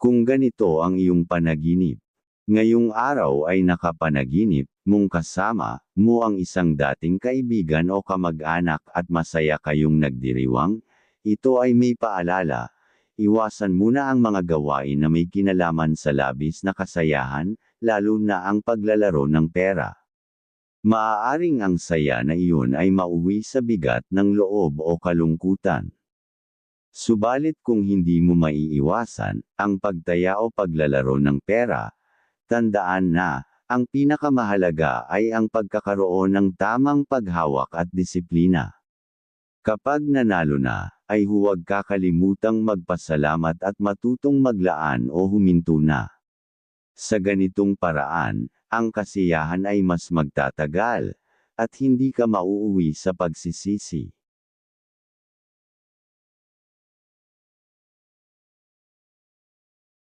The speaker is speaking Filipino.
Kung ganito ang iyong panaginip, ngayong araw ay nakapanaginip, mong kasama, mo ang isang dating kaibigan o kamag-anak at masaya kayong nagdiriwang, ito ay may paalala, iwasan muna ang mga gawain na may kinalaman sa labis na kasayahan, lalo na ang paglalaro ng pera. Maaaring ang saya na iyon ay mauwi sa bigat ng loob o kalungkutan. Subalit kung hindi mo maiiwasan ang pagtaya o paglalaro ng pera, tandaan na, ang pinakamahalaga ay ang pagkakaroon ng tamang paghawak at disiplina. Kapag nanalo na, ay huwag kakalimutang magpasalamat at matutong maglaan o huminto na. Sa ganitong paraan, ang kasiyahan ay mas magtatagal, at hindi ka mauuwi sa pagsisisi.